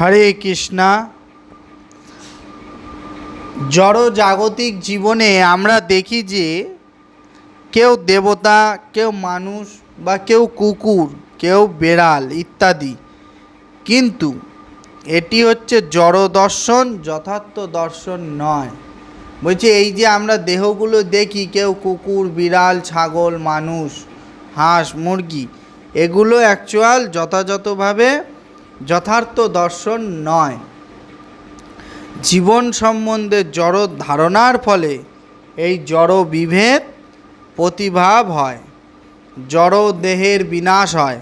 হরে কৃষ্ণা। জড় জাগতিক জীবনে আমরা দেখি যে কেউ দেবতা, কেউ মানুষ বা কেউ কুকুর, কেউ বেড়াল ইত্যাদি। কিন্তু এটি হচ্ছে জড় দর্শন, যথার্থ দর্শন নয়। বলছে এই যে আমরা দেহগুলো দেখি, কেউ কুকুর, বিড়াল, ছাগল, মানুষ, হাঁস, মুরগি, এগুলো অ্যাকচুয়াল যথাযথভাবে যথার্থ দর্শন নয়। জীবন সম্বন্ধে জড় ধারণার ফলে এই জড় বিভেদ প্রতিভাব হয়, জড় দেহের বিনাশ হয়,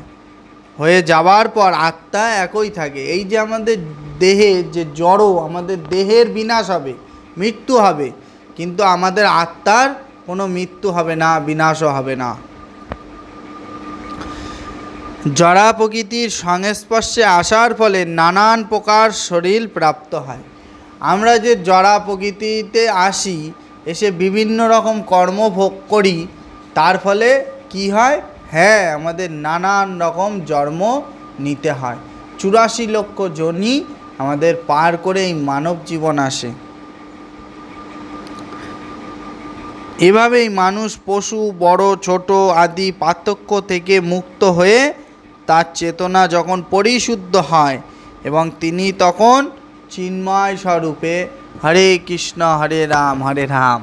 হয়ে যাওয়ার পর আত্মা একই থাকে। এই যে আমাদের দেহে যে জড়, আমাদের দেহের বিনাশ হবে, মৃত্যু হবে, কিন্তু আমাদের আত্মার কোনো মৃত্যু হবে না, বিনাশও হবে না। জড়া প্রকৃতির সংস্পর্শে আসার ফলে নানান প্রকার শরীর প্রাপ্ত হয়। আমরা যে জড়া প্রকৃতিতে আসি, এসে বিভিন্ন রকম কর্ম ভোগ করি, তার ফলে কি হয়? হ্যাঁ আমাদের নানান রকম জন্ম নিতে হয়। চুরাশি লক্ষ জনই আমাদের পার করে এই মানব জীবন আসে। এভাবেই মানুষ পশু, বড়, ছোট আদি পার্থক্য থেকে মুক্ত হয়ে তার চেতনা যখন পরিশুদ্ধ হয় এবং তিনি তখন চিন্ময় স্বরূপে হরে কৃষ্ণ, হরে রাম হরে রাম।